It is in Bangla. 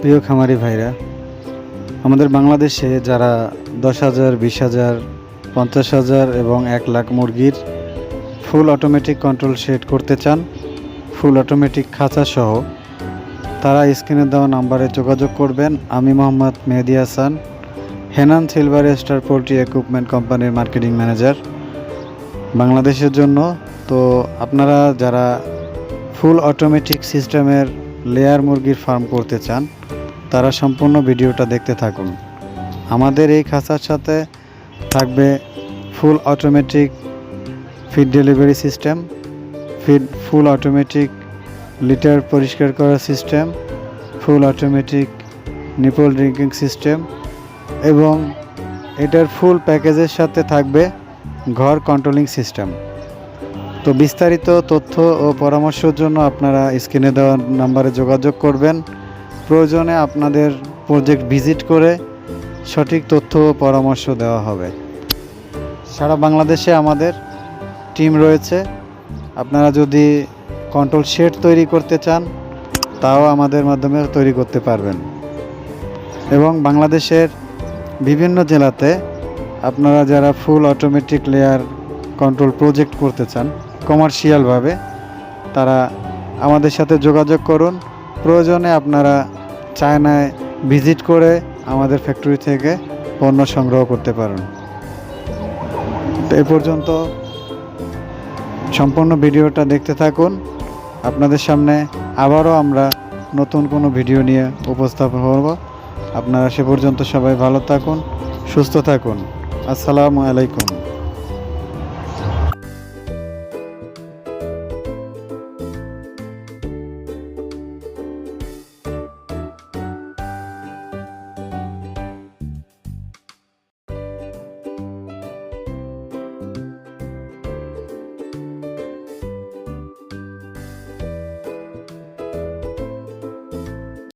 প্রিয় খামারি ভাইরা, আমাদের বাংলাদেশে যারা দশ হাজার, বিশ হাজার, পঞ্চাশ হাজার এবং এক লাখ মুরগির ফুল অটোমেটিক কন্ট্রোল সেট করতে চান ফুল অটোমেটিক খাঁচা সহ, তারা স্ক্রিনে দেওয়া নাম্বারে যোগাযোগ করবেন। আমি Mohammad Mehedi Hasan, Henan Silver Star poultry equipment কোম্পানির মার্কেটিং ম্যানেজার বাংলাদেশের জন্য তো আপনারা যারা ফুল অটোমেটিক সিস্টেমের লেয়ার মুরগির ফার্ম করতে চান, তারা সম্পূর্ণ ভিডিওটা দেখতে থাকুন। আমাদের এই খাঁচার সাথে থাকবে full automatic feed delivery system, feed, full automatic litter পরিষ্কার করার system, full automatic nipple drinking system এবং এটার ফুল প্যাকেজের সাথে থাকবে ঘর কন্ট্রোলিং সিস্টেম। তো বিস্তারিত তথ্য ও পরামর্শের জন্য আপনারা স্ক্রিনে দেওয়া নাম্বারে যোগাযোগ করবেন। প্রয়োজনে আপনাদের প্রজেক্ট ভিজিট করে সঠিক তথ্য ও পরামর্শ দেওয়া হবে। সারা বাংলাদেশে আমাদের টিম রয়েছে। আপনারা যদি কন্ট্রোল শেড তৈরি করতে চান, তাও আমাদের মাধ্যমে তৈরি করতে পারবেন। এবং বাংলাদেশের বিভিন্ন জেলাতে আপনারা যারা full automatic layer control project করতে চান কমার্শিয়ালভাবে তারা আমাদের সাথে যোগাযোগ করুন। প্রয়োজনে আপনারা চায়নায় ভিজিট করে আমাদের ফ্যাক্টরি থেকে পণ্য সংগ্রহ করতে পারেন। তো এ পর্যন্ত সম্পূর্ণ ভিডিওটা দেখতে থাকুন। আপনাদের সামনে আবারও আমরা নতুন কোনো ভিডিও নিয়ে উপস্থাপন করব। আপনারা সে পর্যন্ত সবাই ভালো থাকুন, সুস্থ থাকুন। আসসালামু আলাইকুম।